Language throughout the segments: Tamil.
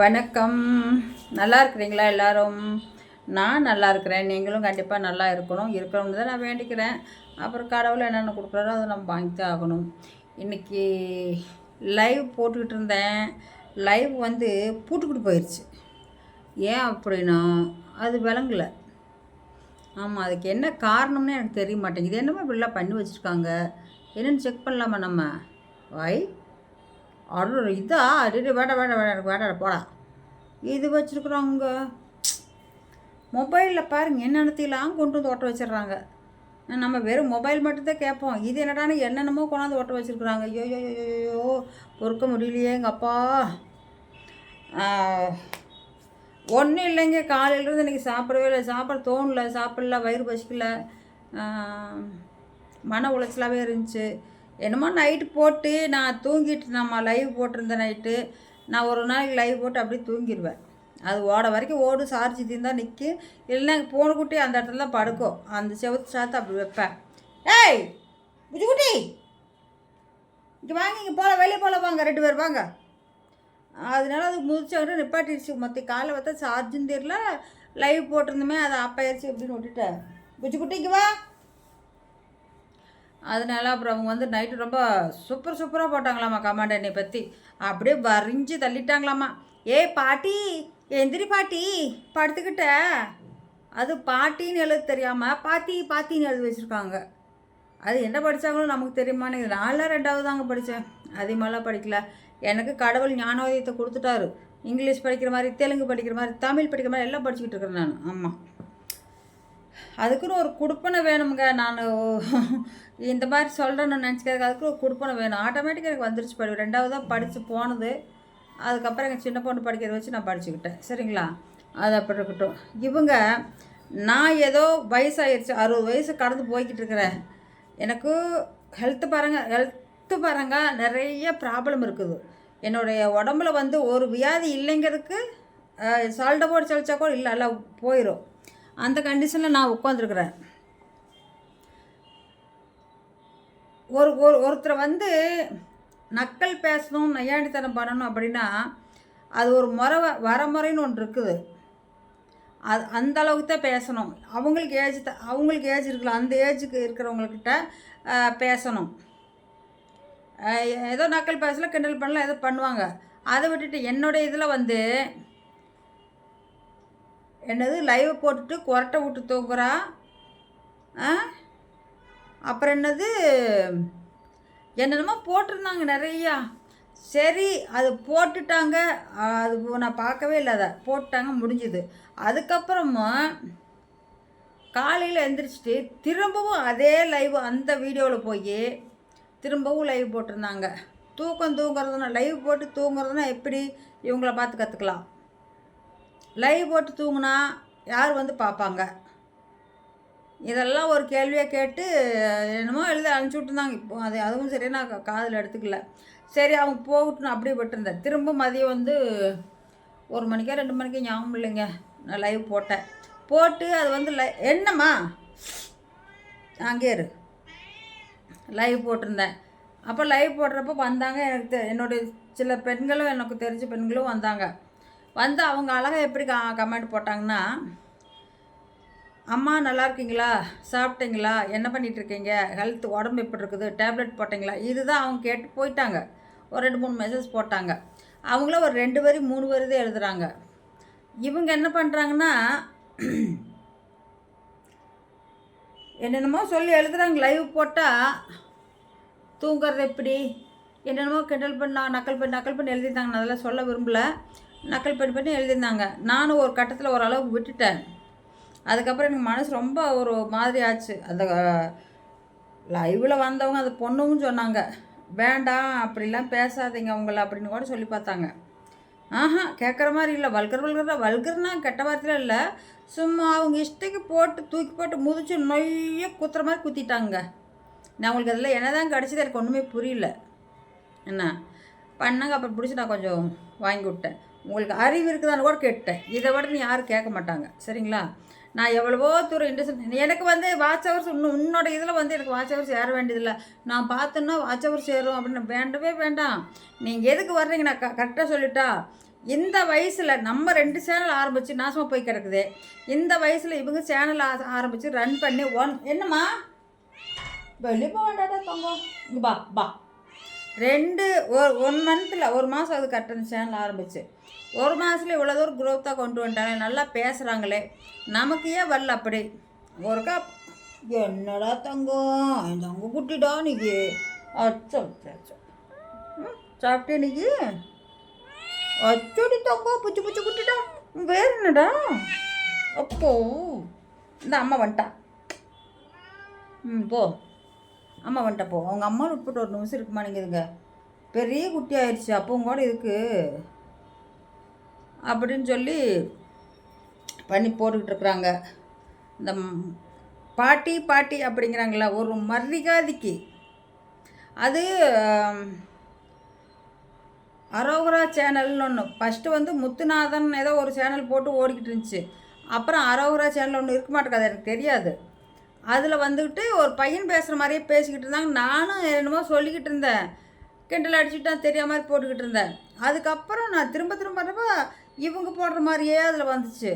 வணக்கம். நல்லா இருக்கிறீங்களா எல்லாரும்? நான் நல்லா இருக்கிறேன். நீங்களும் கண்டிப்பாக நல்லா இருக்கணும். இருக்கணும்னு தான் நான் வேண்டிக்கிறேன். அப்புறம் கடவுள் என்னென்ன கொடுக்குறாரோ அதை நம்ம வாங்கி தான் ஆகணும். இன்றைக்கி லைவ் போட்டுக்கிட்டு இருந்தேன். லைவ் வந்து பூட்டுக்கிட்டு போயிடுச்சு ஏன் அப்படின்னா அது விளங்கலை. ஆமாம் அதுக்கு என்ன காரணம்னு எனக்கு தெரிய மாட்டேங்குது. என்னமோ இப்படிலாம் பண்ணி வச்சுருக்காங்க. என்னென்னு செக் பண்ணலாமா நம்ம? வை அரு இதா? அடி வேட வேட எனக்கு வேட போடா. இது வச்சுருக்குறாங்க? மொபைலில் பாருங்க என்னென்னத்தையெல்லாம் கொண்டு வந்து ஓட்ட வச்சிடுறாங்க. நம்ம வெறும் மொபைல் மட்டும்தான் கேட்போம். இது என்னடான்னு என்னென்னமோ கொண்டாந்து ஓட்ட வச்சுருக்குறாங்க. ஐயோ ஐயோ ஐயோ, பொறுக்க முடியலையே எங்கள் அப்பா. ஒன்றும் இல்லைங்க. காலையிலேருந்து இன்றைக்கி சாப்பிடவே இல்லை. சாப்பிட தோணல சாப்பிடல வயிறு பசிக்கல. மன உளைச்சலாகவே இருந்துச்சு. என்னமோ நைட்டு போட்டு நான் தூங்கிட்டு நம்ம லைவ் போட்டிருந்த நைட்டு நான் ஒரு நாளைக்கு லைவ் போட்டு அப்படியே தூங்கிடுவேன் அது ஓட வரைக்கும் ஓடும் சார்ஜ் தீர்ந்தால் நிற்கும் இல்லைன்னா போன குட்டி அந்த இடத்துல தான் படுக்கும். அந்த செவத்து சாத்து அப்படி வைப்பேன். ஏய் புஜுக்குட்டி இங்கே வாங்க இங்கே போகல வெளியே போகல வாங்க ரெண்டு பேர் வாங்க. அதனால அது முடிச்சவங்க நிப்பாட்டிடுச்சு மற்ற காலைல பார்த்தா சார்ஜும் தெரியல. லைவ் போட்டிருந்தோமே அதை ஆப்பாயிருச்சு அப்படின்னு விட்டுட்டேன். புஜுக்குட்டிக்கு வா. அதனால அப்புறம் அவங்க வந்து நைட்டு ரொம்ப சூப்பர் சூப்பராக போட்டாங்களாம்மா கமாண்ட் என்னை பற்றி அப்படியே வரிஞ்சு தள்ளிட்டாங்களாம்மா ஏய் பாட்டி எந்திரி பாட்டி படுத்துக்கிட்ட. அது பாட்டின்னு எழுத தெரியாமல் பாத்தி பாத்தின்னு எழுதி வச்சுருக்காங்க. அது என்ன படித்தாங்களோ நமக்கு தெரியுமான்னு நாலாம் ரெண்டாவது தாங்க படித்தேன் அதிகமாகலாம் படிக்கல. எனக்கு கடவுள் ஞானோதயத்தை கொடுத்துட்டாரு. இங்கிலீஷ் படிக்கிற மாதிரி தெலுங்கு படிக்கிற மாதிரி தமிழ் படிக்கிற மாதிரி எல்லாம் படிச்சுக்கிட்டு இருக்கிறேன் நான். ஆமாம் அதுக்குன்னு ஒரு குடுப்பனை வேணுங்க நான் இந்த மாதிரி சொல்கிறேன்னு நினச்சிக்கிறதுக்கு அதுக்கு ஒரு குடுப்பனை வேணும். ஆட்டோமேட்டிக்காக எனக்கு வந்துருச்சு படி ரெண்டாவதாக படித்து போனது. அதுக்கப்புறம் எங்கள் சின்ன பொண்ணு படிக்கிறத வச்சு நான் படிச்சுக்கிட்டேன். சரிங்களா? அது அப்படி இருக்கட்டும். இவங்க நான் ஏதோ வயசாயிருச்சு. அறுபது வயசு கடந்து போய்கிட்டு இருக்கிறேன். எனக்கு ஹெல்த்து பாருங்க ஹெல்த்து பாருங்க நிறைய ப்ராப்ளம் இருக்குது. என்னுடைய உடம்புல வந்து ஒரு வியாதி இல்லைங்கிறதுக்கு சால்ட்டை போட்டு சளிச்சா கூட இல்லை எல்லாம் போயிடும் அந்த கண்டிஷனில் நான் உட்காந்துருக்குறேன் ஒரு ஒரு ஒருத்தரை வந்து நக்கல் பேசணும் நையாண்டித்தனம் பண்ணணும் அப்படின்னா அது ஒரு முறை வ- வரமுறைன்னு ஒன்று இருக்குது. அது அந்த அளவுக்கு தான் பேசணும். அவங்களுக்கு ஏஜ் த அவங்களுக்கு ஏஜ் இருக்கலாம் அந்த ஏஜுக்கு இருக்கிறவங்கக்கிட்ட பேசணும். ஏதோ நக்கல் பேசல கிண்டல் பண்ணலாம் ஏதோ பண்ணுவாங்க. அதை விட்டுட்டு என்னுடைய இதில் வந்து என்னது லைவ் போட்டுட்டு கொரட்டை விட்டு தூங்குறா? ஆ? அப்புறம் என்னது என்னென்னமோ போட்டிருந்தாங்க நிறையா. சரி அது போட்டுட்டாங்க. அது நான் பார்க்கவே இல்லை அதை. போட்டுட்டாங்க முடிஞ்சுது. அதுக்கப்புறமா காலையில் எழுந்திரிச்சிட்டு திரும்பவும் அதே லைவ் அந்த வீடியோவில் போய் திரும்பவும் லைவ் போட்டிருந்தாங்க. தூக்கம் தூங்குறதுனா லைவ் போட்டு தூங்குறதுனா எப்படி? இவங்கள பார்த்து கற்றுக்கலாம் லைவ் போட்டு தூங்கினா யார் வந்து பார்ப்பாங்க? இதெல்லாம் ஒரு கேள்வியை கேட்டு என்னமோ எழுத அனுப்பிச்சி விட்டுருந்தாங்க. இப்போ அது அதுவும் சரியாக நான் காதில் எடுத்துக்கல. சரி அவங்க போகட்டும் அப்படியே விட்டுருந்தேன். திரும்ப மதியம் வந்து ஒரு மணிக்கா ரெண்டு மணிக்கா ஞாபகம் இல்லைங்க. நான் லைவ் போட்டேன். போட்டு அது வந்து லை என்னம்மா? அங்கே இரு. லைவ் போட்டிருந்தேன். அப்போ லைவ் போடுறப்போ வந்தாங்க எனக்கு தெ- என்னுடைய சில பெண்களும் எனக்கு தெரிஞ்ச பெண்களும் வந்தாங்க. வந்து அவங்க அழகாக எப்படி க கமெண்ட் போட்டாங்கன்னா அம்மா நல்லா இருக்கீங்களா? சாப்பிட்டீங்களா? என்ன பண்ணிட்டு இருக்கீங்க ஹெல்த் உடம்பு எப்படி இருக்குது? டேப்லெட் போட்டிங்களா? இதுதான் அவங்க கேட்டு போயிட்டாங்க. ஒரு ரெண்டு மூணு மெசேஜ் போட்டாங்க. அவங்கள ஒரு ரெண்டு வரி மூணு வரி தான் எழுதுறாங்க. இவங்க என்ன பண்ணுறாங்கன்னா என்னென்னமோ சொல்லி எழுதுகிறாங்க லைவ் போட்டால் தூங்குறது எப்படி? என்னென்னமோ கிண்டல் பண்ணா நக்கல் பண்ணி நக்கல் பண்ணி எழுதியிருந்தாங்க நான் அதெல்லாம் சொல்ல விரும்பல. நக்கல் பண்ணி பண்ணி எழுதியிருந்தாங்க. நானும் ஒரு கட்டத்தில் ஓரளவுக்கு விட்டுட்டேன். அதுக்கப்புறம் எனக்கு மனசு ரொம்ப ஒரு மாதிரி ஆச்சு. அந்த லைவில் வந்தவங்க அது பொண்ணுன்னு சொன்னாங்க. வேண்டாம் அப்படிலாம் பேசாதீங்க அவங்கள அப்படின்னு கூட சொல்லி பார்த்தாங்க. ஆஹா கேட்குற மாதிரி இல்லை. வல்கர் வல்கர்னா வல்கர்னா கெட்ட வார்த்தையில இல்லை. சும்மா அவங்க இஷ்டத்துக்கு போட்டு தூக்கி போட்டு முதிச்சு நொய்ய குத்துற மாதிரி குத்திட்டாங்க. நான் உங்களுக்கு அதில் என்ன தான் கிடச்சிது எனக்கு ஒன்றுமே புரியல. என்ன? பண்ணாங்க. அப்புறம் பிடிச்சி நான் கொஞ்சம் வாங்கி விட்டேன். உங்களுக்கு அறிவு இருக்குதான்னு கூட கேட்டேன். இதை விட நீ யாரும் கேட்க மாட்டாங்க. சரிங்களா? நான் எவ்வளவோ தூரம் இன்ட்ரெஸ்ட் எனக்கு வந்து வாட்ச் ஹவர்ஸ் இன்னும் உன்னோட இதில் வந்து எனக்கு வாட்ச் ஹவர்ஸ் ஏற வேண்டியதில்லை. நான் பார்த்தேன்னா வாட்ச் ஹவர்ஸ் ஏறும் அப்படின்னு வேண்டவே வேண்டாம். நீங்கள் எதுக்கு வர்றீங்க நான் க கரெக்டாக சொல்லிட்டா இந்த வயசில் நம்ம ரெண்டு சேனல் ஆரம்பித்து நாசமாக போய் கிடக்குது. இந்த வயசில் இவங்க சேனல் ஆரம்பித்து ரன் பண்ணி ஒன் என்னம்மா? வெளியே போக வேண்டாடா தங்கம். பா பா ரெண்டு ஒரு ஒன் மந்தில் ஒரு மாதம் அது கட்டணும் சேனல் ஆரம்பிச்சு. ஒரு மாதத்துல இவ்வளோ தூரம் குரோத்தாக கொண்டு வந்துட்டாங்க. நல்லா பேசுகிறாங்களே நமக்கு ஏன் வரல அப்படி? ஒருக்கா என்னடா தங்கம்? என் தங்க குட்டிடா நீக்கு அச்சோ அச்சோ ம், சாப்பிட்டே நீக்கு அச்சோடி தங்கம் புச்சு புச்சு குட்டிடா. வேறு என்னடா? அப்போ இந்த அம்மா வந்துட்டா. ம் போ. அம்மா வந்துட்ட போ. உங்கள் அம்மா உட்பட்டு ஒரு நிமிஷம் இருக்குமா நீங்கதுங்க பெரிய குட்டி ஆயிடுச்சு அப்பவும் கூட இருக்கு. அப்படின்னு சொல்லி பண்ணி போட்டுக்கிட்டு இருக்கிறாங்க. இந்த பாட்டி பாட்டி அப்படிங்கிறாங்களா ஒரு மரியாதைக்கு. அது அரோகரா சேனல்னு ஒன்று ஃபஸ்ட்டு வந்து முத்துநாதன் ஏதோ ஒரு சேனல் போட்டு ஓடிக்கிட்டு இருந்துச்சு. அப்புறம் அரோகரா சேனல் ஒன்று இருக்க மாட்டேங்காது எனக்கு தெரியாது. அதில் வந்துக்கிட்டு ஒரு பையன் பேசுகிற மாதிரியே பேசிக்கிட்டு இருந்தாங்க. நானும் என்னமோ சொல்லிக்கிட்டு இருந்தேன். கிண்டல் அடிச்சுட்டு தான் மாதிரி போட்டுக்கிட்டு இருந்தேன். அதுக்கப்புறம் நான் திரும்ப திரும்ப இவங்க போடுற மாதிரியே அதில் வந்துச்சு.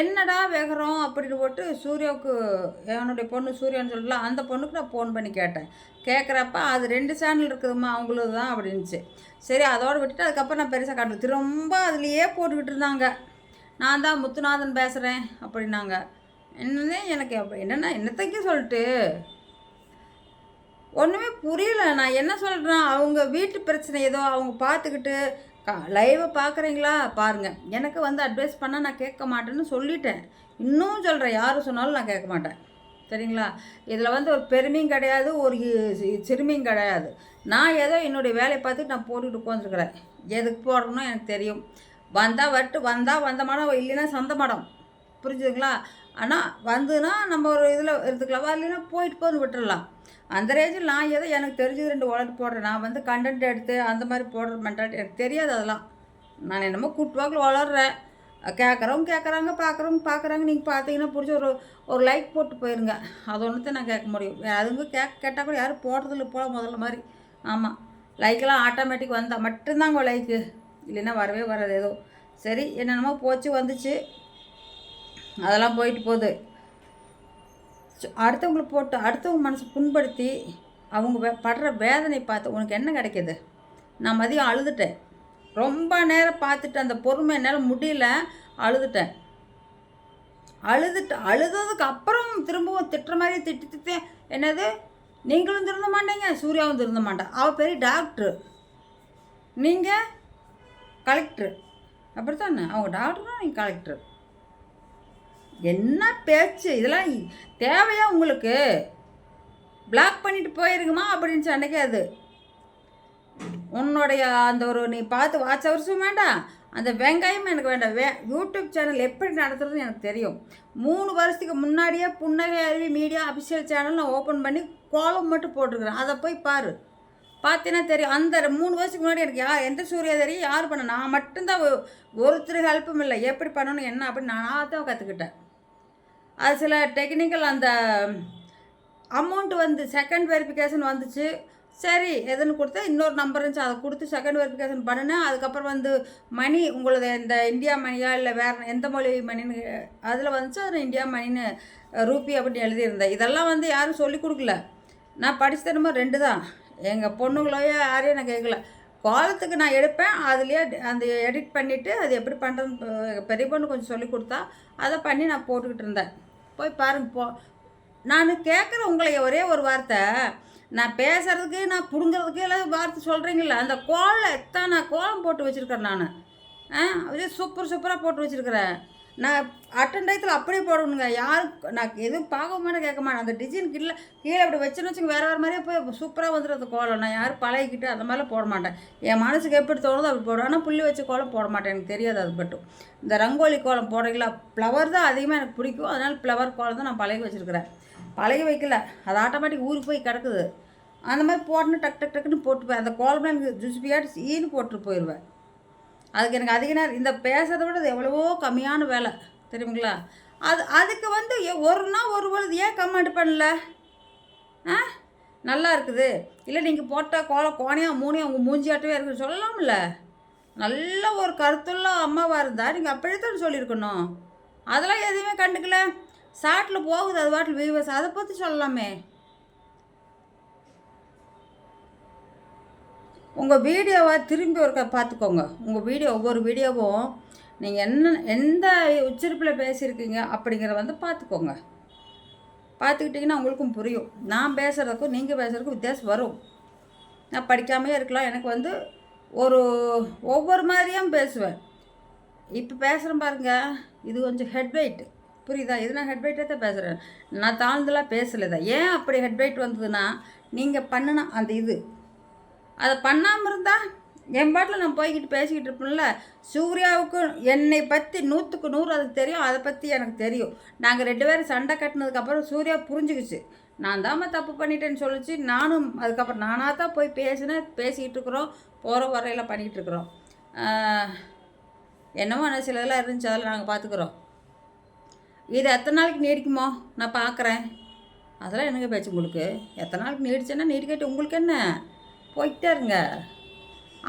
என்னடா வேகிறோம் அப்படின்னு போட்டு சூர்யாவுக்கு என்னுடைய பொண்ணு சூர்யான்னு சொல்லலாம் அந்த பொண்ணுக்கு நான் ஃபோன் பண்ணி கேட்டேன். கேட்குறப்ப அது ரெண்டு சேனல் இருக்குதும்மா அவங்களது தான் அப்படின்ச்சு சரி அதோடு விட்டுட்டு அதுக்கப்புறம் நான் பெருசாக காட்டல திரும்ப அதுலேயே போட்டுக்கிட்டு இருந்தாங்க. நான் தான் முத்துநாதன் பேசுகிறேன் அப்படின்னாங்க. என்னன்னே எனக்கு என்னென்னா என்னத்தைக்க சொல்லிட்டு? ஒன்றுமே புரியல. நான் என்ன சொல்கிறேன் அவங்க வீட்டு பிரச்சனை ஏதோ அவங்க பார்த்துக்கிட்டு லைவை பார்க்குறீங்களா? பாருங்கள் எனக்கு வந்து அட்வைஸ் பண்ணால் நான் கேட்க மாட்டேன்னு சொல்லிட்டேன். இன்னும் சொல்கிறேன் யார் சொன்னாலும் நான் கேட்க மாட்டேன். சரிங்களா? இதில் வந்து ஒரு பெருமையும் கிடையாது ஒரு சிறுமியும் கிடையாது. நான் ஏதோ என்னுடைய வேலையை பார்த்துட்டு நான் போட்டுக்கிட்டு உட்காந்துருக்குறேன் எதுக்கு போடணும்னு எனக்கு தெரியும். வந்தால் வட்டு வந்தால் வந்த மடம் இல்லைன்னா சந்த மடம். புரிஞ்சுதுங்களா? ஆனால் வந்துன்னா நம்ம ஒரு இதில் இருந்துக்கலாம் வரலைன்னா போயிட்டு போது விட்டுறலாம். அந்த ரேஞ்சில் நான் ஏதோ எனக்கு தெரிஞ்சது ரெண்டு உலட்டு போடுறேன். நான் வந்து கண்டென்ட் எடுத்து அந்த மாதிரி போடுற மென்டாலிட்டி எனக்கு தெரியாது அதெல்லாம். நான் என்னமோ கூட்டுவாக்கில் வளர்றேன். கேட்குறவங்க கேட்குறாங்க பார்க்குறவங்க பார்க்குறாங்க. நீங்கள் பார்த்தீங்கன்னா பிடிச்ச ஒரு ஒரு லைக் போட்டு போயிருங்க. அது ஒன்று நான் கேட்க முடியும். அதுங்க கேட்க கேட்டால் கூட யாரும் போடுறதில்ல போல முதல்ல மாதிரி. ஆமாம் லைக்கெல்லாம் ஆட்டோமேட்டிக் வந்தால் மட்டும்தாங்க லைக்கு இல்லைன்னா வரவே வராது ஏதோ. சரி என்னென்னமோ போச்சு வந்துச்சு. அதெல்லாம் போயிட்டு போகுது. அடுத்தவங்களுக்கு போட்டு அடுத்தவங்க மனசை புண்படுத்தி அவங்க படுற வேதனை பார்த்து உனக்கு என்ன கிடைக்கிது? நான் மதியம் அழுதுட்டேன். ரொம்ப நேரம் பார்த்துட்டு அந்த பொறுமை என்னால் முடியல அழுதுட்டேன். அழுதுட்டு அழுததுக்கு அப்புறம் திரும்பவும் திட்டுற மாதிரி திட்டி திட்டு என்னது? நீங்களும் திருந்த மாட்டீங்க சூர்யாவும் திருந்த மாட்டேன் அவள் பெரிய டாக்டர் நீங்கள் கலெக்டர் அப்படித்தானே? அவங்க டாக்டரும் நீங்கள் கலெக்டர் என்ன பேச்சு? இதெல்லாம் தேவையா உங்களுக்கு? பிளாக் பண்ணிட்டு போயிருங்கம்மா அப்படின்னு சொன்னக்கே அது. உன்னுடைய அந்த ஒரு நீ பார்த்து வாட்ச் அவர்ஸும் வேண்டாம். அந்த வெங்காயமும் எனக்கு வேண்டாம். வே யூடியூப் சேனல் எப்படி நடத்துறதுன்னு எனக்கு தெரியும். மூணு வருஷத்துக்கு முன்னாடியே Punnagai Aruvi media official channel நான் ஓப்பன் பண்ணி கோலம் மட்டும் போட்டிருக்கிறேன். அதை போய் பாரு. பார்த்தீங்கன்னா தெரியும். அந்த மூணு வருஷத்துக்கு முன்னாடி எனக்கு யார் எந்த சூர்யா தெரியும்? யார் பண்ண? நான் மட்டும்தான் ஒருத்தர் ஹெல்ப்பும் இல்லை. எப்படி பண்ணணும் என்ன அப்படின்னு நான் தான் கற்றுக்கிட்டேன் அது சில டெக்னிக்கல் அந்த அமௌண்ட் வந்து செகண்ட் வெரிஃபிகேஷன் வந்துச்சு. சரி எதுன்னு கொடுத்தா இன்னொரு நம்பர் இருந்துச்சு. அதை கொடுத்து செகண்ட் வெரிஃபிகேஷன் பண்ணினேன். அதுக்கப்புறம் வந்து மணி உங்களது இந்த இந்தியா மணியா இல்லை வேறு எந்த மொழி மணின்னு அதில் வந்துச்சு. அது இந்தியா மணின்னு ரூபி அப்படின்னு எழுதியிருந்தேன். இதெல்லாம் வந்து யாரும் சொல்லி கொடுக்கல. நான் படிச்சு தரும்போது ரெண்டு தான். எங்கள் பொண்ணுங்களையோ யாரையும் நான் கேட்கல. கோலத்துக்கு நான் எடுப்பேன். அதுலேயே அந்த எடிட் பண்ணிவிட்டு அது எப்படி பண்ணுறதுன்னு பெரிய பொண்ணு கொஞ்சம் சொல்லி கொடுத்தா அதை பண்ணி நான் போட்டுக்கிட்டு இருந்தேன். போய் பாருங்க போ. நான் கேட்குற உங்களை ஒரே ஒரு வார்த்தை. நான் பேசுகிறதுக்கு நான் பிடுங்கிறதுக்கு எல்லாம் வார்த்தை சொல்கிறீங்கள அந்த கோலம் எத்தனை நான் கோலம் போட்டு வச்சுருக்கேன் நான். ஆ அப்படியே சூப்பர் சூப்பராக போட்டு வச்சுருக்கிறேன். நான் அட்டண்டயத்தில் அப்படியே போடணுங்க. யாரும் நான் எதுவும் பார்க்க மாட்டேன் கேட்க மாட்டேன். அந்த டிசைன் கீழே கீழே அப்படி வச்சுன்னு வச்சுங்க வேறு வேறு மாதிரியே போய் சூப்பராக வந்துடும் அந்த கோலம். நான் யாரும் பழகிக்கிட்டு அந்த மாதிரிலாம் போட மாட்டேன். என் மனசுக்கு எப்படி தோணுதோ அப்படி போடுவேன். ஆனால் புள்ளி வச்ச கோலம் போட மாட்டேன். எனக்கு தெரியாது அது மட்டும். இந்த ரங்கோலி கோலம் போடுறீங்களா? ஃப்ளவர் தான் அதிகமாக எனக்கு பிடிக்கும். அதனால் ஃப்ளவர் கோலம் தான் நான் பழகி வச்சுருக்கிறேன். பழகி வைக்கல. அது ஆட்டோமேட்டிக் ஊருக்கு போய் கிடக்குது. அந்த மாதிரி போட்டுன்னு டக் டக் டக்குன்னு போட்டுப்பேன். அந்த கோலம்லாம் எனக்கு ஜுசுபியாட்டு சீனு போட்டு போயிடுவேன் அதுக்கு எனக்கு அதிக நேரம் இந்த பேசுறதை விட அது எவ்வளவோ கம்மியான வேலை தெரியுங்களா? அது அதுக்கு வந்து ஒரு நாள் ஒரு பொழுது ஏன் கமெண்ட் பண்ணல? ஆ? நல்லா இருக்குது. இல்லை நீங்கள் போட்ட கோல கோணையாக மூணையாக உங்கள் மூஞ்சியாட்டவே இருக்குன்னு சொல்லலாம்ல? நல்ல ஒரு கருத்துள்ள அம்மாவாக இருந்தால் நீங்கள் அப்படித்தான் சொல்லியிருக்கணும். அதெல்லாம் எதுவுமே கண்டுக்கல. சாட்டில் போகுது அது பாட்டில் வியூவர்ஸ் அதை பற்றி சொல்லலாமே. உங்கள் வீடியோவை திரும்பி ஒருக்க பார்த்துக்கோங்க உங்கள் வீடியோ ஒவ்வொரு வீடியோவும் நீங்கள் என்ன எந்த உச்சரிப்பில் பேசியிருக்கீங்க அப்படிங்கிறத வந்து பார்த்துக்கோங்க பார்த்துக்கிட்டிங்கன்னா உங்களுக்கும் புரியும். நான் பேசுகிறதுக்கும் நீங்கள் பேசுகிறதுக்கும் வித்தியாசம் வரும். நான் படிக்காமையே இருக்கலாம். எனக்கு வந்து ஒரு ஒவ்வொரு மாதிரியும் பேசுவேன். இப்போ பேசுகிறேன் பாருங்க. இது கொஞ்சம் ஹெட் வெயிட் புரியுதா? இது நான் ஹெட் தான் பேசுகிறேன் நான் தாழ்ந்துலாம் பேசலை தான் ஏன் அப்படி ஹெட் வெயிட் வந்ததுன்னா நீங்கள் பண்ணின அந்த இது அதை பண்ணாமல் இருந்தால் என் பாட்டில் நான் போய்கிட்டு பேசிக்கிட்டு இருப்போம்ல சூர்யாவுக்கு என்னை பற்றி நூற்றுக்கு நூறு அதுக்கு தெரியும் அதை பற்றி எனக்கு தெரியும். நாங்கள் ரெண்டு பேரும் சண்டை கட்டினதுக்கப்புறம் சூர்யா புரிஞ்சுக்கிச்சு. நான் தாம்மா தப்பு பண்ணிட்டேன்னு சொல்லிச்சு. நானும் அதுக்கப்புறம் நானாக தான் போய் பேசினேன் பேசிக்கிட்டு இருக்கிறோம் போகிற வரையில் பண்ணிக்கிட்டு இருக்கிறோம். என்னமோ என்ன சிலதெல்லாம் இருந்துச்சு அதெல்லாம் நாங்கள் பார்த்துக்குறோம் இது எத்தனை நாளைக்கு நீடிக்குமோ? நான் பார்க்குறேன் அதெல்லாம் என்னங்க பேச்சு உங்களுக்கு? எத்தனை நாளைக்கு நீடிச்சேன்னா நீடிக்கட்டு உங்களுக்கு என்ன? போயிட்டே இருங்க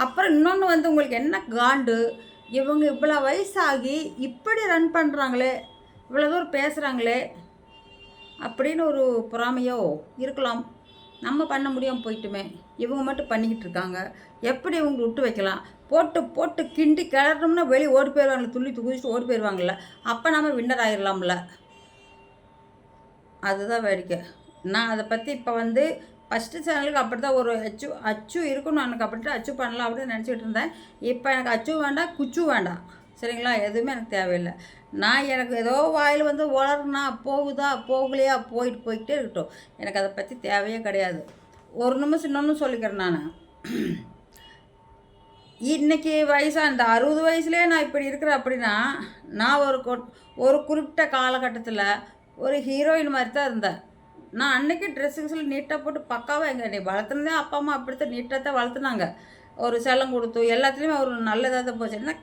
அப்புறம் இன்னொன்று வந்து உங்களுக்கு என்ன காண்டு? இவங்க இவ்வளோ வயசாகி இப்படி ரன் பண்ணுறாங்களே இவ்வளோ தூரம் பேசுகிறாங்களே அப்படின்னு ஒரு பொறாமையோ இருக்கலாம். நம்ம பண்ண முடியாமல் போயிட்டுமே. இவங்க மட்டும் பண்ணிக்கிட்டு இருக்காங்க. எப்படி இவங்க விட்டு வைக்கலாம்? போட்டு போட்டு கிண்டி கிளறணும்னா வெளியே ஓடி போயிடுவாங்களே துள்ளி குதிச்சுட்டு ஓடி போயிடுவாங்கள்ல அப்போ நம்ம வின்னர் ஆயிடலாம்ல. அதுதான் வேடிக்கை. நான் அதை பற்றி இப்போ வந்து ஃபஸ்ட்டு சேனலுக்கு அப்படி தான் ஒரு அச்சு அச்சு இருக்கணும். எனக்கு அப்படின்ட்டு அச்சு பண்ணலாம் அப்படின்னு நினச்சிக்கிட்டு இருந்தேன். இப்போ எனக்கு அச்சு வேண்டாம் குச்சு வேண்டாம். சரிங்களா? எதுவுமே எனக்கு தேவையில்லை. நான் எனக்கு ஏதோ வாயில் வந்து வளருனா போகுதா போகலையா போயிட்டு போய்கிட்டே இருக்கட்டும். எனக்கு அதை பற்றி தேவையே கிடையாது. ஒரு நிமிஷம் இன்னொன்று சொல்லிக்கிறேன் நான். இன்றைக்கி வயசாக இந்த அறுபது வயசுலேயே நான் இப்படி இருக்கிறேன் அப்படின்னா நான் ஒரு ஒரு குறிப்பிட்ட காலகட்டத்தில் ஒரு ஹீரோயின் மாதிரி தான் இருந்தேன். நான் அன்னைக்கு ட்ரெஸ்ஸுக்கு நீட்டாக போட்டு பக்காவாக எங்கள் நீ வளர்த்துனதே அப்பா அம்மா அப்படித்தான் நீட்டாக தான் வளர்த்துனாங்க. ஒரு செல்லம் கொடுத்து எல்லாத்துலேயுமே ஒரு நல்லதாக தான் போச்சு. ஏன்னா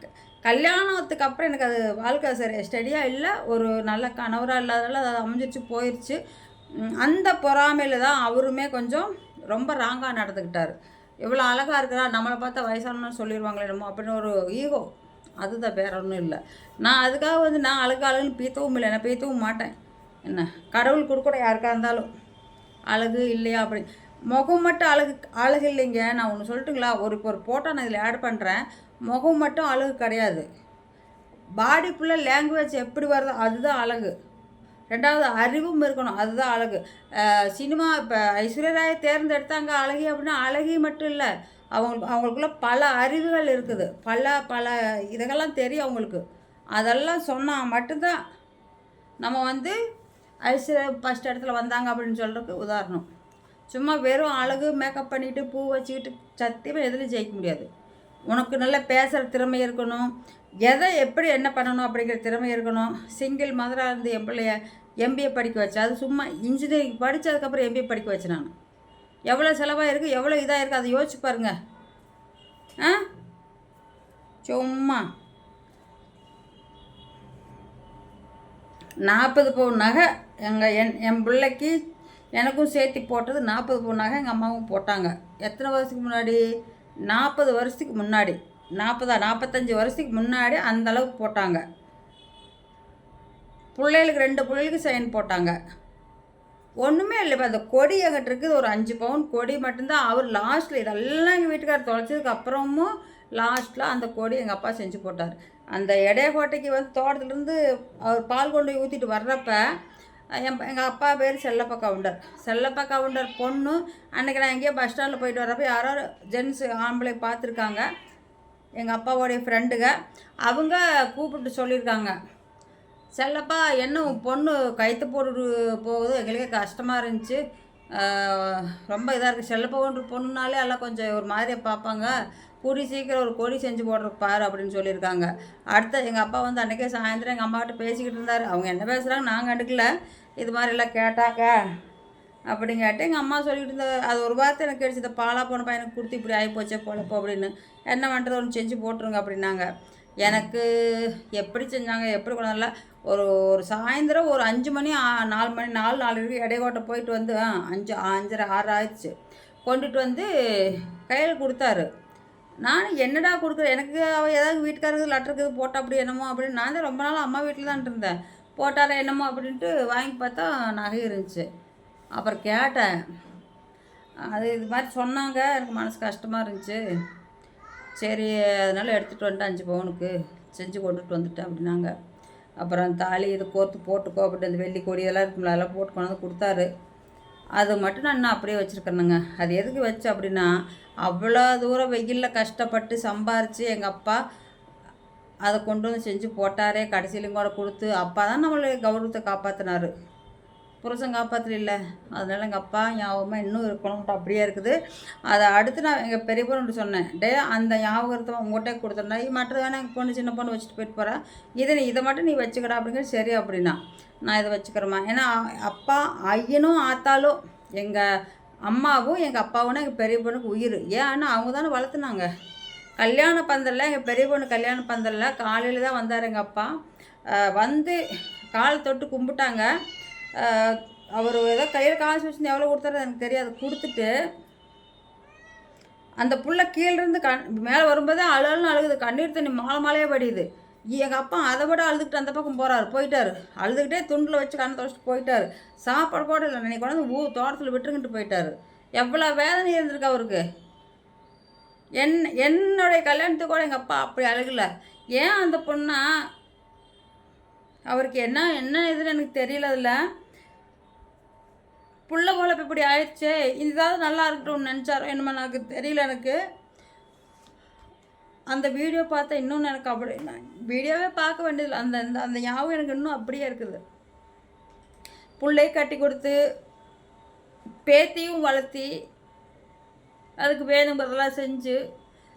கல்யாணத்துக்கு அப்புறம் எனக்கு அது வாழ்க்கை சரி ஸ்டடியாக இல்லை ஒரு நல்ல கணவராக இல்லாதனால அது அமைஞ்சிருச்சு போயிடுச்சு அந்த பொறாமையில் தான் அவருமே கொஞ்சம் ரொம்ப ராங்காக நடந்துக்கிட்டார். இவ்வளோ அழகாக இருக்கிறா நம்மளை பார்த்தா வயசானு சொல்லிடுவாங்களே நம்ம அப்படின்னு ஒரு ஈகோ அதுதான் வேற ஒன்றும் இல்லை. நான் அதுக்காக வந்து நான் அழகு அழகுன்னு பீத்தவும் இல்லை நான் பீத்தவும் மாட்டேன். என்ன? கடவுள் கொடுக்கூட யாருக்கா இருந்தாலும். அழகு இல்லையா அப்படி. முகம் மட்டும் அழகு அழகு இல்லைங்க. நான் ஒன்று சொல்லட்டுங்களா? ஒரு இப்போ ஒரு ஃபோட்டோ நான் இதில் ஆட் பண்ணுறேன் முகம் மட்டும் அழகு கிடையாது. பாடி ஃபுல்லாக லாங்குவேஜ் எப்படி வருதோ அதுதான் அழகு. ரெண்டாவது அறிவும் இருக்கணும். அதுதான் அழகு. சினிமா இப்போ ஐஸ்வர்யா ராயை தேர்ந்தெடுத்தாங்க அழகி அப்படின்னா அழகி மட்டும் இல்லை. அவங்க அவங்களுக்குள்ள பல அறிவுகள் இருக்குது. பல பல இதுகெல்லாம் தெரியும் அவங்களுக்கு. அதெல்லாம் சொன்னால் மட்டும்தான் நம்ம வந்து ஐஸ்வர்யா ஃபஸ்ட் இடத்துல வந்தாங்க அப்படின்னு சொல்கிறதுக்கு உதாரணம். சும்மா வெறும் அழகு மேக்கப் பண்ணிவிட்டு பூ வச்சுக்கிட்டு சத்தியமாக எதுலையும் ஜெயிக்க முடியாது. உனக்கு நல்லா பேசுகிற திறமை இருக்கணும். எதை எப்படி என்ன பண்ணணும் அப்படிங்கிற திறமை இருக்கணும். சிங்கிள் மதராக இருந்து என் பிள்ளைய எம்பிஏ படிக்க வச்சேன் அது சும்மா இன்ஜினியரிங் படித்ததுக்கப்புறம் எம்பிஏ படிக்க வச்சேன் நான். எவ்வளோ செலவாக இருக்குது எவ்வளோ இதாக இருக்குது அதை யோசிச்சு பாருங்கள் ஆ? சும்மா. நாற்பது பவுன் நகை எங்கள் என் என் பிள்ளைக்கு எனக்கும் சேர்த்து போட்டது நாற்பது பவுன் நகை எங்கள் அம்மாவும் போட்டாங்க. எத்தனை வருஷத்துக்கு முன்னாடி? நாற்பது வருஷத்துக்கு முன்னாடி. நாற்பதா நாற்பத்தஞ்சு வருஷத்துக்கு முன்னாடி அந்த அளவுக்கு போட்டாங்க. பிள்ளைகளுக்கு ரெண்டு பிள்ளைகளுக்கு சைன் போட்டாங்க. ஒன்றுமே இல்லை இப்போ அந்த கொடி எங்கிட்ட இருக்குது ஒரு அஞ்சு பவுன் கொடி மட்டும்தான். அவர் லாஸ்ட்டில் இதெல்லாம் எங்கள் வீட்டுக்காரர் தொலைச்சதுக்கு அப்புறமும் லாஸ்ட்டில் அந்த கொடி எங்கள் அப்பா செஞ்சு போட்டார். அந்த எடையக்கோட்டைக்கு வந்து தோட்டத்துலேருந்து அவர் பால் கொண்டு போய் ஊற்றிட்டு வர்றப்ப என் எங்கள் அப்பா பேர் செல்லப்பா கவுண்டர். செல்லப்பா கவுண்டர் பொண்ணு அன்றைக்கி நான் எங்கேயோ பஸ் ஸ்டாண்டில் போயிட்டு வரப்போ யாரோ ஜென்ஸ் ஆம்பளை பார்த்துருக்காங்க. எங்கள் அப்பாவோடைய ஃப்ரெண்டுங்க அவங்க கூப்பிட்டு சொல்லியிருக்காங்க. செல்லப்பா என்ன பொண்ணு கைத்து போட்டு போகுது? எங்களுக்கே கஷ்டமாக இருந்துச்சு. ரொம்ப இதாக இருக்குது செல்லப்பான்ற பொண்ணுனாலே எல்லாம் கொஞ்சம் ஒரு மாதிரியாக பார்ப்பாங்க. கூடி சீக்கிரம் ஒரு கொடி செஞ்சு போடுற பாரு அப்படின்னு சொல்லியிருக்காங்க. அடுத்த எங்கள் அப்பா வந்து அன்றைக்கே சாயந்தரம் எங்கள் அம்மாக்கிட்ட பேசிக்கிட்டு இருந்தார். அவங்க என்ன பேசுகிறாங்க நான் கண்டுக்கல. இது மாதிரி எல்லாம் கேட்டாங்க அப்படின்னு கேட்டு எங்கள் அம்மா சொல்லிக்கிட்டு இருந்த அது ஒரு வார்த்தை எனக்கு கிடைச்சி இந்த பாலா போன பையனுக்கு கொடுத்து இப்படி ஆகி போச்சே பொழப்பு அப்படின்னு. என்ன பண்ணுறது ஒன்று செஞ்சு போட்டுருங்க அப்படின்னாங்க. எனக்கு எப்படி செஞ்சாங்க எப்படி கொண்டாடல ஒரு ஒரு சாயந்தரம் ஒரு அஞ்சு மணி நாலு மணி நாலு நாலு வரைக்கும் இடைக்கோட்டை போயிட்டு வந்து அஞ்சு அஞ்சரை ஆறு ஆயிடுச்சு. கொண்டுட்டு வந்து கையில் கொடுத்தாரு. நானும் என்னடா கொடுக்குறேன் எனக்கு அவள் ஏதாவது வீட்டுக்காரருக்கு லெட்டருக்கு போட்டா அப்படி என்னமோ அப்படின்னு நான் தான் ரொம்ப நாள் அம்மா வீட்டில் தான் இருந்தேன் போட்டால என்னமோ அப்படின்ட்டு வாங்கி பார்த்தா நகை இருந்துச்சு. அப்புறம் கேட்டேன். அது இது மாதிரி சொன்னாங்க. எனக்கு மனசு கஷ்டமாக இருந்துச்சு. சரி அதனால் எடுத்துகிட்டு வந்துட்டு அஞ்சு பவுனுக்கு. செஞ்சு கொண்டுட்டு வந்துட்டேன் அப்படின்னாங்க. அப்புறம் தாலி இது கோர்த்து போட்டுக்கோ அப்படின்ட்டு அந்த வெள்ளி கொடி இதெல்லாம் இருக்கும்ல அதெல்லாம் போட்டு கொண்டு வந்து கொடுத்தாரு. அது மட்டும் நான் இன்னும் அப்படியே வச்சுருக்கேனுங்க அது எதுக்கு வச்சு அப்படின்னா அவ்வளோ தூரம் வெயிலில் கஷ்டப்பட்டு சம்பாரித்து எங்கள் அப்பா அதை கொண்டு வந்து செஞ்சு போட்டாரே கடைசியிலும் கூட கொடுத்து அப்பா தான் நம்மளை கௌரவத்தை காப்பாற்றினார் புருஷன் காப்பாற்றல அதனால எங்கள் அப்பா ஞாபகமாக இன்னும் இருக்கணும்ட்டு அப்படியே இருக்குது. அதை அடுத்து நான் எங்கள் பெரிய பொண்ணு சொன்னேன் டே அந்த ஞாபகத்தை உங்கள்கிட்ட கொடுத்துருந்தா இது மட்டும் தானே எங்கள் பொண்ணு சின்ன பொண்ணு வச்சுட்டு போயிட்டு போகிறேன் இதை நீ இதை மட்டும் நீ வச்சுக்கடா அப்படிங்கிறது சரி அப்படின்னா நான் இதை வச்சுக்கிறேம்மா. ஏன்னா அப்பா ஐயனும் ஆத்தாலும் எங்கள் அம்மாவும் எங்கள் அப்பாவும் எங்கள் பெரிய பொண்ணுக்கு உயிர். ஏன்னா அவங்க தானே வளர்த்துனாங்க. கல்யாண பந்தலில் எங்கள் பெரிய பொண்ணு கல்யாண பந்தலில் காலையில் தான் வந்தார் எங்கள் அப்பா. வந்து கால் தொட்டு கும்பிட்டாங்க. அவர் ஏதோ கையில் காசு வச்சு எவ்வளோ கொடுத்தாரு எனக்கு தெரியாது. கொடுத்துட்டு அந்த புள்ள கீழேருந்து கண் மேலே வரும்போதே அழுன்னு அழுகுது. கண்ணீர் தண்ணி மாலை மாலையே படியுது எங்கள் அப்பா அதை விட அழுதுகிட்டு அந்த பக்கம் போகிறாரு போயிட்டார். அழுதுகிட்டே துண்டில் வச்சு கண்ணை துவச்சிட்டு போயிட்டார். சாப்பாடு கூட இல்லை நினைக்க கொண்டாந்து ஊ தோட்டத்தில் விட்டுருங்கிட்டு போயிட்டார். எவ்வளோ வேதனை இருந்திருக்கு அவருக்கு. என் என்னுடைய கல்யாணத்துக்கு கூட எங்கள் அப்பா அப்படி அழுகலை. ஏன் அந்த பொண்ணா அவருக்கு என்ன என்ன இதுன்னு எனக்கு தெரியல அதில். புள்ள போல இப்படி ஆயிடுச்சே. இதாவது நல்லா இருக்கட்டும்னு நினச்சாரோ என்னமோ எனக்கு தெரியல எனக்கு. அந்த வீடியோ பார்த்தா இன்னும் எனக்கு அப்படி வீடியோவே பார்க்க வேண்டியதில்லை. அந்த அந்த அந்த ஞாபகம் எனக்கு இன்னும் அப்படியே இருக்குது. பிள்ளையை கட்டி கொடுத்து பேத்தியும் வளர்த்தி அதுக்கு வேணுங்கிறதெல்லாம் செஞ்சு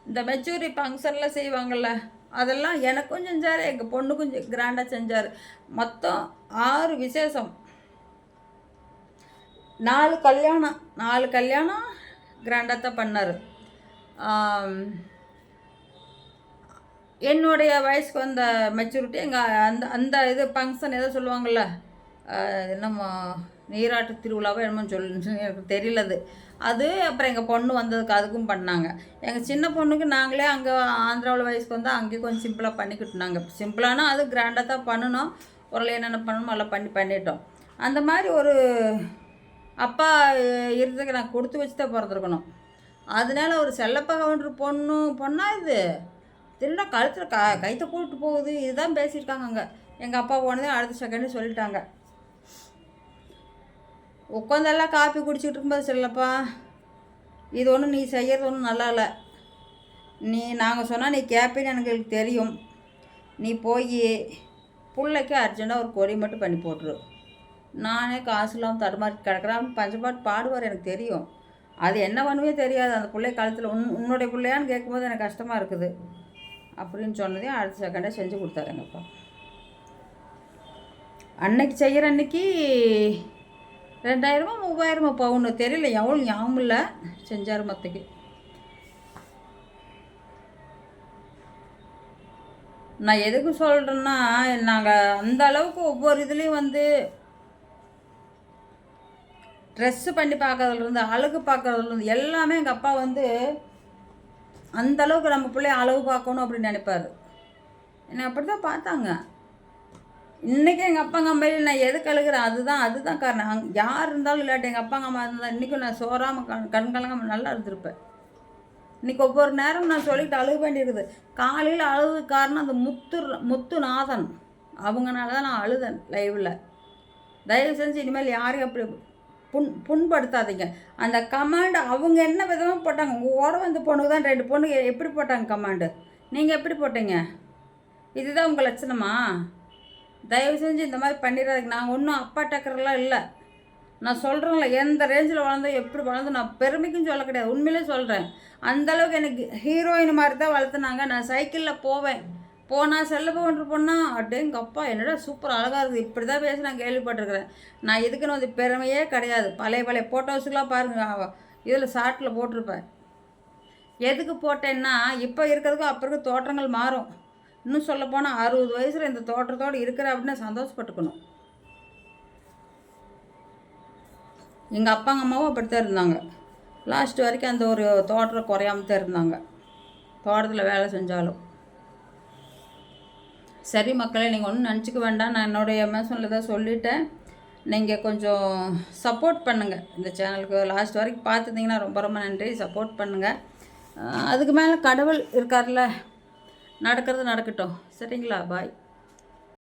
இந்த மெச்சூரி ஃபங்க்ஷன்லாம் செய்வாங்கள்ல அதெல்லாம் எனக்கும் செஞ்சார் எங்கள் பொண்ணுக்கும் கிராண்டாக செஞ்சார். மொத்தம் ஆறு விசேஷம். நாலு கல்யாணம் நாலு கல்யாணம் கிராண்டாக தான் பண்ணார். என்னுடைய வயசுக்கு வந்த மெச்சூரிட்டி எங்கள் அந்த அந்த இது ஃபங்க்ஷன் ஏதோ சொல்லுவாங்கள்ல என்னமோ நீராட்டு திருவிழாவோ என்னமோ சொல்லு எனக்கு தெரியல அது. அது அப்புறம் எங்கள் பொண்ணு வந்ததுக்கு அதுக்கும் பண்ணாங்க. எங்கள் சின்ன பொண்ணுக்கு நாங்களே அங்கே ஆந்திராவில் வயசுக்கு வந்தால் அங்கேயும் கொஞ்சம் சிம்பிளாக பண்ணிக்கிட்டுனாங்க சிம்பிளானா அது கிராண்டாக தான் பண்ணணும். உரலை என்னென்ன பண்ணணுமோ எல்லாம் பண்ணி பண்ணிட்டோம். அந்த மாதிரி ஒரு அப்பா இருந்ததுக்கு நான் கொடுத்து வச்சு தான் பிறந்திருக்கணும். அதனால ஒரு செல்லப்பா பொண்ணு பொண்ணா இது? திருடா கழுத்தில் க கைத்தை கூப்பிட்டு போகுது. இதுதான் பேசியிருக்காங்க அங்கே. எங்கள் அப்பா போனதே அடுத்த செகண்டு சொல்லிட்டாங்க. உட்காந்தெல்லாம் காப்பி குடிச்சிட்டு இருக்கும்போது சொல்லப்பா இது ஒன்றும் நீ செய்கிறது ஒன்றும் நல்லா இல்லை. நீ நாங்கள் சொன்னால் நீ கேட்பேன்னு எனக்கு தெரியும். நீ போய் பிள்ளைக்கு அர்ஜென்ட்டாக ஒரு கொடி மட்டும் பண்ணி போட்டுரு. நானே காசு இல்லாமல் தடுமாறி கிடக்குறான். பஞ்சப்பாட்டு பாடுவார் எனக்கு தெரியும். அது என்ன பண்ணுவே தெரியாது. அந்த பிள்ளை காலத்தில் உன் உன்னுடைய பிள்ளையான்னு கேட்கும்போது எனக்கு கஷ்டமாக இருக்குது. அப்படின்னு சொன்னதையும் அடுத்த செகண்டாக செஞ்சு கொடுத்தாருங்கப்பா அன்னைக்கு செய்கிற அன்னைக்கு ரெண்டாயிரமா மூவாயிரமா பவுன்னு தெரியல. எவ்வளோ ஞாபகம் இல்லை. செஞ்சார் மத்தைக்கு. நான் எதுக்கு சொல்கிறேன்னா நாங்கள் அந்த அளவுக்கு ஒவ்வொரு இதுலேயும் வந்து ட்ரெஸ்ஸு பண்ணி பார்க்கறதுலேருந்து அழகு பார்க்குறதுலேருந்து எல்லாமே எங்கள் அப்பா வந்து அந்த அளவுக்கு நம்ம பிள்ளைய அளவு பார்க்கணும் அப்படின்னு நினைப்பாரு. என்னை அப்படி தான் பார்த்தாங்க. இன்றைக்கி எங்கள் அப்பா அம்மா மேலே நான் எதுக்கு அழுகிறேன்? அதுதான் அதுதான் காரணம். அங் யார் இருந்தாலும் இல்லாட்டி எங்கள் அப்பா அம்மா இருந்தால் இன்றைக்கும் நான் சோறாமல் கண் கண் கலங்காமல் நல்லா இருந்திருப்பேன். இன்றைக்கி ஒவ்வொரு நேரம் நான் சொல்லிட்டு அழுக வேண்டியிருக்குது. காலையில் அழுகு காரணம் அந்த முத்து முத்துநாதன். அவங்கனால தான் நான் அழுதேன் லைவில் தயவு செஞ்சு இனிமேல் யாரையும் அப்படி புண் புண்படுத்தாதீங்க. அந்த கமாண்டு அவங்க என்ன விதமாக போட்டாங்க? உங்கள் ஓரம் வந்து பொண்ணுக்கு தான் ரெண்டு பொண்ணுக்கு எப்படி போட்டாங்க கமாண்டு நீங்கள் எப்படி போட்டீங்க? இதுதான் உங்கள் லட்சணமா? தயவு செஞ்சு இந்த மாதிரி பண்ணிடாதீங்க. நாங்கள் ஒன்றும் அப்பா டக்கரெல்லாம் இல்லை. நான் சொல்கிறேன்ல எந்த ரேஞ்சில் வளர்ந்தோம் எப்படி வளர்ந்தோம் நான் பெருமைக்கும் சொல்ல கிடையாது. உண்மையிலே சொல்கிறேன் அந்தளவுக்கு எனக்கு ஹீரோயின் மாதிரி தான் வளர்த்துனாங்க. நான் சைக்கிளில் போவேன். போனால் செல்ல போன்ற பொண்ணா? அடேங்க அப்பா என்னடா சூப்பர் அழகாக இருக்குது. இப்படி தான் பேசி நான் கேள்விப்பட்டிருக்கிறேன். நான் இதுக்குன்னு வந்து பெருமையே கிடையாது. பழைய பழைய ஃபோட்டோஸுக்கெலாம் பாருங்கள் இதில் ஷார்ட்டில் போட்டிருப்பேன். எதுக்கு போட்டேன்னா இப்போ இருக்கிறதுக்கும் அப்போ இருக்க தோற்றங்கள் மாறும். இன்னும் சொல்லப்போனால் அறுபது வயசில் இந்த தோற்றத்தோடு இருக்கிற அப்படின்னு சந்தோஷப்பட்டுக்கணும். எங்கள் அப்பாங்க அம்மாவும் அப்படித்தான் இருந்தாங்க. லாஸ்ட் வரைக்கும் அந்த ஒரு தோற்றம் குறையாமல் தான் இருந்தாங்க. தோட்டத்தில் வேலை செஞ்சாலும். சரி மக்களை நீங்கள் ஒன்றும் நினச்சிக்க வேண்டாம். நான் என்னுடைய அமேசானில் தான் சொல்லிட்டேன். நீங்கள் கொஞ்சம் சப்போர்ட் பண்ணுங்கள் இந்த சேனலுக்கு லாஸ்ட் வரைக்கும் பார்த்துட்டிங்கன்னா ரொம்ப ரொம்ப நன்றி. சப்போர்ட் பண்ணுங்கள் அதுக்கு மேலே கடவுள் இருக்கார்ல. நடக்கிறது நடக்கட்டும். சரிங்களா? பாய்